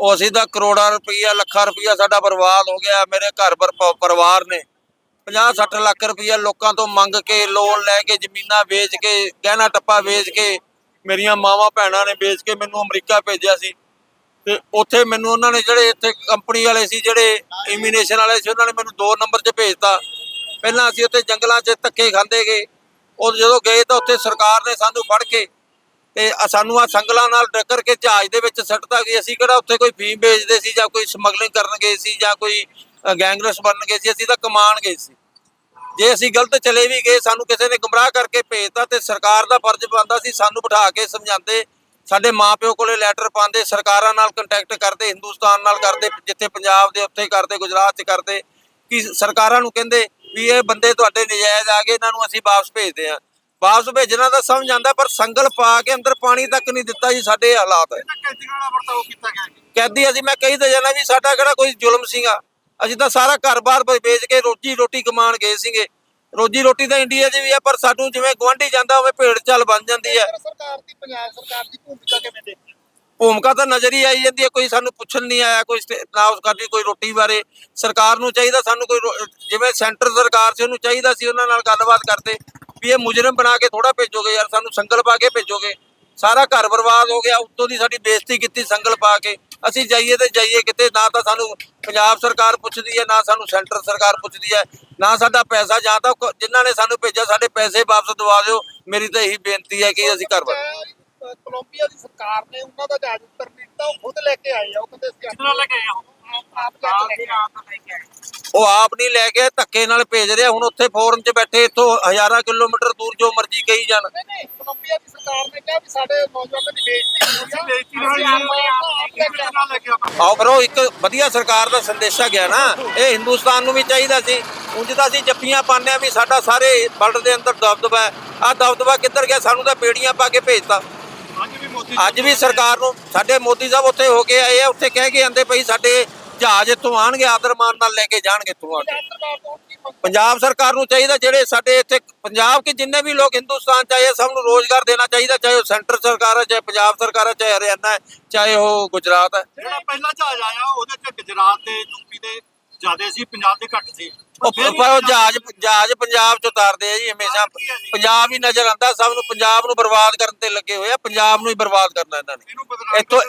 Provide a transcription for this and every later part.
ਉਹ ਅਸੀਂ ਤਾਂ ਕਰੋੜਾਂ ਰੁਪਈਆ ਲੱਖਾਂ ਰੁਪਈਆ ਸਾਡਾ ਬਰਬਾਦ ਹੋ ਗਿਆ। ਮੇਰੇ ਘਰ ਪਰ ਪਰਿਵਾਰ ਨੇ 50 60 ਲੱਖ ਰੁਪਈਆ ਲੋਕਾਂ ਤੋਂ ਮੰਗ ਕੇ ਲੋਨ ਲੈ ਕੇ ਜ਼ਮੀਨਾਂ ਵੇਚ ਕੇ ਗਹਿਣਾ ਟੱਪਾ ਵੇਚ ਕੇ ਮੇਰੀਆਂ ਮਾਵਾਂ ਭੈਣਾਂ ਨੇ ਵੇਚ ਕੇ ਮੈਨੂੰ ਅਮਰੀਕਾ ਭੇਜਿਆ ਸੀ। ਤੇ ਉੱਥੇ ਮੈਨੂੰ ਉਹਨਾਂ ਨੇ ਜਿਹੜੇ ਇੱਥੇ ਕੰਪਨੀ ਵਾਲੇ ਸੀ ਜਿਹੜੇ ਇਮੀਨੇਸ਼ਨ ਵਾਲੇ ਸੀ ਉਹਨਾਂ ਨੇ ਮੈਨੂੰ ਦੋ ਨੰਬਰ 'ਚ ਭੇਜਤਾ। ਪਹਿਲਾਂ ਅਸੀਂ ਉੱਥੇ ਜੰਗਲਾਂ 'ਚ ਧੱਕੇ ਖਾਂਦੇ ਗਏ। ਉਹ ਜਦੋਂ ਗਏ ਤਾਂ ਉੱਥੇ ਸਰਕਾਰ ਨੇ ਸਾਨੂੰ ਫੜ ਕੇ ਤੇ ਸਾਨੂੰ ਆ ਸੰਗਲਾਂ ਨਾਲ ਡੱਕਰ ਕੇ ਜਹਾਜ਼ ਦੇ ਵਿੱਚ ਸੱਟਤਾ ਕਿ ਅਸੀਂ ਕਿਹੜਾ ਉੱਥੇ ਕੋਈ ਫੀਮ ਵੇਚਦੇ ਸੀ ਜਾਂ ਕੋਈ ਸਮਗਲਿੰਗ ਕਰਨ ਗਏ ਸੀ ਜਾਂ ਕੋਈ ਗੈਂਗਰਸ ਬਣਨ ਗਏ ਸੀ, ਅਸੀਂ ਤਾਂ ਕਮਾਣ ਗਏ ਸੀ। ਜੇ ਅਸੀਂ ਗਲਤ ਚਲੇ ਵੀ ਗਏ, ਸਾਨੂੰ ਕਿਸੇ ਨੇ ਗੁੰਮਰਾਹ ਕਰਕੇ ਭੇਜਤਾ ਤੇ ਸਰਕਾਰ ਦਾ ਫਰਜ਼ ਬਣਦਾ ਸੀ ਸਾਨੂੰ ਬਿਠਾ ਕੇ ਸਮਝਾਉਂਦੇ, ਸਾਡੇ ਮਾਪਿਓ ਕੋਲੇ ਲੈਟਰ ਪਾਉਂਦੇ, ਸਰਕਾਰਾਂ ਨਾਲ ਕੰਟੈਕਟ ਕਰਦੇ, ਹਿੰਦੁਸਤਾਨ ਨਾਲ ਕਰਦੇ, ਜਿੱਥੇ ਪੰਜਾਬ ਦੇ ਉੱਥੇ ਕਰਦੇ, ਗੁਜਰਾਤ 'ਚ ਕਰਦੇ, ਕਿ ਸਰਕਾਰਾਂ ਨੂੰ ਕਹਿੰਦੇ ਵੀ ਇਹ ਬੰਦੇ ਤੁਹਾਡੇ ਨਜਾਇਜ਼ ਆ ਗਏ, ਇਹਨਾਂ ਨੂੰ ਅਸੀਂ ਵਾਪਸ ਭੇਜਦੇ ਹਾਂ। ਵਾਪਸ ਭੇਜਣਾ ਤਾਂ ਸਮਝ ਆਉਂਦਾ ਪਰ ਸੰਗਲ ਪਾ ਕੇ ਅੰਦਰ ਪਾਣੀ ਤੱਕ ਨਹੀਂ ਦਿੱਤਾ ਜੀ ਸਾਡੇ ਹਾਲਾਤ। ਕੈਦੀਆਂ ਵਾਲਾ ਵਰਤਾਓ ਕੀਤਾ ਗਿਆ ਜੀ। ਕੈਦੀ ਅਸੀਂ ਮੈਂ ਕਹੀ ਤਾਂ ਜਾਣਾ ਵੀ ਸਾਡਾ ਕਿਹੜਾ ਕੋਈ ਜ਼ੁਲਮ ਸੀਗਾ? ਅਸੀਂ ਤਾਂ ਸਾਰਾ ਘਰ-ਬਾਰ ਵੇਚ ਕੇ ਰੋਜੀ ਰੋਟੀ ਕਮਾਉਣ ਗਏ ਸੀਗੇ। ਰੋਜੀ ਰੋਟੀ ਤਾਂ ਇੰਡੀਆ 'ਚ ਵੀ ਆ ਪਰ ਸਾਨੂੰ ਜਿਵੇਂ ਗੁਆਂਢੀ ਜਾਂਦਾ ਹੋਵੇ ਭੇਡ ਚਾਲ ਬਣ ਜਾਂਦੀ ਹੈ ਕੇਂਦਰ ਸਰਕਾਰ ਦੀ ਪੰਜਾਬ ਸਰਕਾਰ ਦੀ ਭੂਮਿਕਾ ਕਿਵੇਂ ਤਾਂ ਨਜ਼ਰ ਹੀ ਆਈ ਜਾਂਦੀ ਹੈ ਕੋਈ ਸਾਨੂੰ ਪੁੱਛਣ ਨਹੀਂ ਆਇਆ ਕੋਈ ਨਾ ਉਸ ਕਰਦੀ ਕੋਈ ਰੋਟੀ ਬਾਰੇ। ਸਰਕਾਰ ਨੂੰ ਚਾਹੀਦਾ ਸਾਨੂੰ ਕੋਈ ਜਿਵੇਂ ਸੈਂਟਰ ਸਰਕਾਰ ਸੀ ਉਹਨੂੰ ਚਾਹੀਦਾ ਸੀ ਉਹਨਾਂ ਨਾਲ ਗੱਲਬਾਤ ਕਰਦੇ। ਵੀ ਇਹ ਮੁਜਰਮ ਬਣਾ ਕੇ ਥੋੜਾ ਭੇਜੋਗੇ ਯਾਰ ਸਾਨੂੰ ਸੰਗਲ ਪਾ ਕੇ ਭੇਜੋਗੇ। ਸਾਰਾ ਘਰ ਬਰਬਾਦ ਹੋ ਗਿਆ ਉੱਤੋਂ ਦੀ ਸਾਡੀ ਬੇਇੱਜ਼ਤੀ ਕੀਤੀ ਸੰਗਲ ਪਾ ਕੇ। ਅਸੀਂ ਜਾਈਏ ਤੇ ਜਾਈਏ ਕਿਤੇ ਨਾ ਤਾਂ ਸਾਨੂੰ ਪੰਜਾਬ ਸਰਕਾਰ ਪੁੱਛਦੀ ਹੈ ਨਾ ਸਾਨੂੰ ਸੈਂਟਰ ਸਰਕਾਰ ਪੁੱਛਦੀ ਹੈ ਨਾ ਸਾਡਾ ਪੈਸਾ ਜਾਂ ਤਾਂ ਜਿਨ੍ਹਾਂ ਨੇ ਸਾਨੂੰ ਭੇਜਿਆ ਸਾਡੇ ਪੈਸੇ ਵਾਪਸ ਦਵਾ ਦਿਓ। ਮੇਰੀ ਤਾਂ ਇਹੀ ਬੇਨਤੀ ਹੈ ਕਿ ਅਸੀਂ ਘਰ ਕੋਲੰਬੀਆ ਦੀ ਸਰਕਾਰ ਨੇ ਉਹਨਾਂ ਦਾ ਜਹਾਜ਼ ਉੱਤਰ ਨਹੀਂ ਦਿੱਤਾ ਉਹ ਖੁਦ ਲੈ ਕੇ ਆਏ ਆ ਉਹ ਕਹਿੰਦੇ ਅਸੀਂ ਕਿਤਨਾ ਲੈ ਕੇ ਆਏ ਹੋ ਆਪ ਆਪ ਜਾ ਕੇ ਲੈ ਕੇ ਆਏ ਉਹ ਆਪ ਨਹੀਂ ਲੈ ਕੇ ਧੱਕੇ ਨਾਲ ਭੇਜ ਰਿਹਾ ਹੁਣ ਉੱਥੇ ਫੋਰਨ 'ਚ ਬੈਠੇ ਇੱਥੋਂ ਹਜ਼ਾਰਾਂ ਕਿਲੋਮੀਟਰ ਦੂਰ ਜੋ ਮਰਜ਼ੀ ਕਹੀ ਜਾਣ। ਕੋਲੰਬੀਆ ਦੀ ਸਰਕਾਰ ਨੇ ਕਿਹਾ ਵੀ ਸਾਡੇ ਨੌਜਵਾਨਾਂ ਦੀ ਬੇਇੱਜ਼ਤੀ ਹੋਈ ਆ। ਆਓ ਫਿਰ ਉਹ ਇੱਕ ਵਧੀਆ ਸਰਕਾਰ ਦਾ ਸੰਦੇਸ਼ਾ ਗਿਆ ਨਾ। ਇਹ ਹਿੰਦੁਸਤਾਨ ਨੂੰ ਵੀ ਚਾਹੀਦਾ ਸੀ। ਉਂਝ ਤਾਂ ਅਸੀਂ ਜੱਫੀਆਂ ਪਾਉਂਦੇ ਹਾਂ ਵੀ ਸਾਡਾ ਸਾਰੇ ਵਰਲਡ ਦੇ ਅੰਦਰ ਦਬਦਬਾ ਹੈ। ਆ ਦਬਦਬਾ ਕਿੱਧਰ ਗਿਆ? ਸਾਨੂੰ ਤਾਂ ਬੇੜੀਆਂ ਪਾ ਕੇ ਭੇਜਤਾ। ਅੱਜ ਵੀ ਮੋਦੀ ਅੱਜ ਵੀ ਸਰਕਾਰ ਨੂੰ ਸਾਡੇ ਮੋਦੀ ਸਾਹਿਬ ਉੱਥੇ ਹੋ ਕੇ ਆਏ ਆ ਉੱਥੇ ਕਹਿ ਕੇ ਆਂਦੇ ਪਈ ਸਾਡੇ ਜਹਾਜ਼ ਇੱਥੋਂ ਆਣਗੇ, ਆਦਰ ਮਾਨ ਨਾਲ ਲੈ ਕੇ ਜਾਣਗੇ ਇੱਥੋਂ ਆ ਕੇ। ਪੰਜਾਬ ਸਰਕਾਰ ਨੂੰ ਚਾਹੀਦਾ ਜਿਹੜੇ ਸਾਡੇ ਇੱਥੇ ਪੰਜਾਬ ਕੇ ਜਿੰਨੇ ਵੀ ਲੋਕ ਹਿੰਦੁਸਤਾਨ ਚ ਆਏ ਸਭ ਨੂੰ ਰੋਜ਼ਗਾਰ ਦੇਣਾ ਚਾਹੀਦਾ, ਚਾਹੇ ਉਹ ਸੈਂਟਰ ਸਰਕਾਰ ਹੈ ਚਾਹੇ ਪੰਜਾਬ ਸਰਕਾਰ ਹੈ ਚਾਹੇ ਹਰਿਆਣਾ ਹੈ ਚਾਹੇ ਉਹ ਗੁਜਰਾਤ ਹੈ ਜਿਹੜਾ ਪਹਿਲਾ ਜਹਾਜ਼ ਆਇਆ, ਉਹਦੇ ਚ ਗੁਜਰਾਤ ਤੇ ਯੂਪੀ ਦੇ ਜ਼ਿਆਦੇ ਸੀ, ਪੰਜਾਬ ਦੇ ਘੱਟ ਸੀ। ਉਹ ਪਰ ਜਹਾਜ਼ ਜਹਾਜ਼ ਪੰਜਾਬ ਚ ਉਤਾਰਦੇ ਆ ਜੀ ਹਮੇਸ਼ਾ। ਪੰਜਾਬ ਹੀ ਨਜ਼ਰ ਆਂਦਾ ਸਭ ਨੂੰ ਪੰਜਾਬ ਨੂੰ ਬਰਬਾਦ ਕਰਨ ਤੇ ਲੱਗੇ ਹੋਏ ਆ ਪੰਜਾਬ ਨੂੰ ਹੀ ਬਰਬਾਦ ਕਰਨਾ ਇਹਨਾਂ ਨੇ। ਇੱਥੋਂ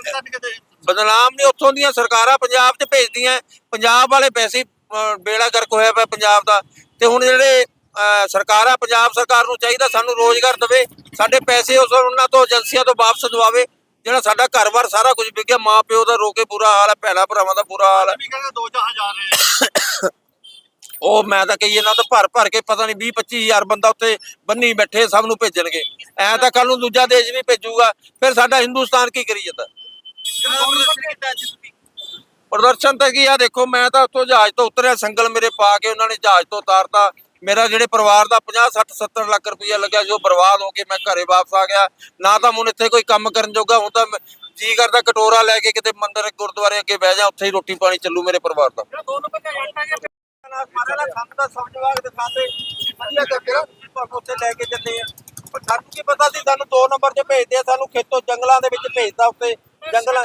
ਬਦਨਾਮ ਨੇ ਉੱਥੋਂ ਦੀਆਂ ਸਰਕਾਰਾਂ ਪੰਜਾਬ 'ਚ ਭੇਜਦੀਆਂ ਪੰਜਾਬ ਵਾਲੇ ਅਹ, ਬੇੜਾ ਗਰਕ ਹੋਇਆ ਪਿਆ ਪੰਜਾਬ ਦਾ। ਤੇ ਹੁਣ ਜਿਹੜੇ ਸਰਕਾਰਾਂ ਪੰਜਾਬ ਸਰਕਾਰ ਨੂੰ ਚਾਹੀਦਾ ਸਾਨੂੰ ਰੋਜ਼ਗਾਰ ਦੇਵੇ ਸਾਡੇ ਪੈਸੇ ਉਸ ਉਹਨਾਂ ਤੋਂ ਏਜੰਸੀਆਂ ਤੋਂ ਵਾਪਸ ਦਵਾਵੇ ਜਿਹੜਾ ਸਾਡਾ ਘਰ-ਬਾਰ ਸਾਰਾ ਕੁਝ ਵਿਕਿਆ ਮਾਂ ਪਿਓ ਦਾ ਰੋ ਕੇ ਬੁਰਾ ਹਾਲ ਹੈ ਭੈਣਾਂ ਭਰਾਵਾਂ ਦਾ ਬੁਰਾ ਹਾਲ ਹੈ ਵੀ ਕਹਿੰਦੇ ਦੋ ਜਹਾਜ਼ ਆ ਰਹੇ ਉਹ ਮੈਂ ਤਾਂ ਕਹੀ ਇਹਨਾਂ ਤੋਂ ਭਰ ਭਰ ਕੇ ਪਤਾ ਨਹੀਂ 20 25000 ਬੰਦਾ ਉੱਥੇ ਬੰਨੀ ਬੈਠੇ, ਸਭ ਨੂੰ ਭੇਜਣਗੇ। ਐ ਤਾਂ ਕੱਲ ਨੂੰ ਦੂਜਾ ਦੇਸ਼ ਵੀ ਭੇਜੂਗਾ, ਫਿਰ ਸਾਡਾ ਹਿੰਦੁਸਤਾਨ ਕੀ ਕਰੀ ਜਾਂਦਾ? ਪ੍ਰਦਰਸ਼ਨ ਤਾਂ ਕੀ ਆ, ਦੇਖੋ ਮੈਂ ਤਾਂ ਉੱਥੋਂ ਜਹਾਜ਼ ਤੋਂ ਉਤਰਿਆ, ਸੰਗਲ ਮੇਰੇ ਪਾ ਕੇ ਉਹਨਾਂ ਨੇ ਜਹਾਜ਼ ਤੋਂ ਉਤਾਰਤਾ। ਮੇਰਾ ਜਿਹੜੇ ਪਰਿਵਾਰ ਦਾ 50 60 70 ਲੱਖ ਰੁਪਇਆ ਲੱਗਿਆ, ਜੋ ਬਰਬਾਦ ਹੋ ਕੇ ਮੈਂ ਘਰੇ ਵਾਪਸ ਆ ਗਿਆ। ਨਾ ਤਾਂ ਹੁਣ ਇੱਥੇ ਕੋਈ ਕੰਮ ਕਰਨ ਜੋਗਾ, ਹੁਣ ਤਾਂ ਜੀ ਕਰਦਾ ਕਟੋਰਾ ਲੈ ਕੇ ਕਿਤੇ ਮੰਦਿਰ, ਗੁਰਦੁਆਰੇ ਅੱਗੇ ਬਹਿ ਜਾ, ਉੱਥੇ ਹੀ ਰੋਟੀ ਪਾਣੀ ਚੱਲੂ ਮੇਰੇ ਪਰਿਵਾਰ ਦਾ। ਸਭ ਦਿਖਾਤੇ ਵਧੀਆ ਤੁਹਾਨੂੰ ਉੱਥੇ ਲੈ ਕੇ ਚੱਲੇ ਆ। ਪਰ ਸਾਨੂੰ ਕੀ ਪਤਾ ਸੀ ਸਾਨੂੰ ਦੋ ਨੰਬਰ 'ਚ ਭੇਜਦੇ ਆ ਸਾਨੂੰ ਖੇਤੋਂ ਜੰਗਲਾਂ ਦੇ ਵਿੱਚ ਭੇਜਦਾ ਉੱਤੇ ਜੰਗਲਾਂ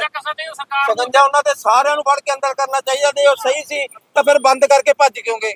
ਸਰਕਾਰ ਉਹਨਾਂ ਦੇ ਸਾਰਿਆਂ ਨੂੰ ਫੜ ਕੇ ਅੰਦਰ ਕਰਨਾ ਚਾਹੀਦਾ ਜੇ ਉਹ ਸਹੀ ਸੀ ਤਾਂ ਫਿਰ ਬੰਦ ਕਰਕੇ ਭੱਜ ਕਿਉਂ ਗਏ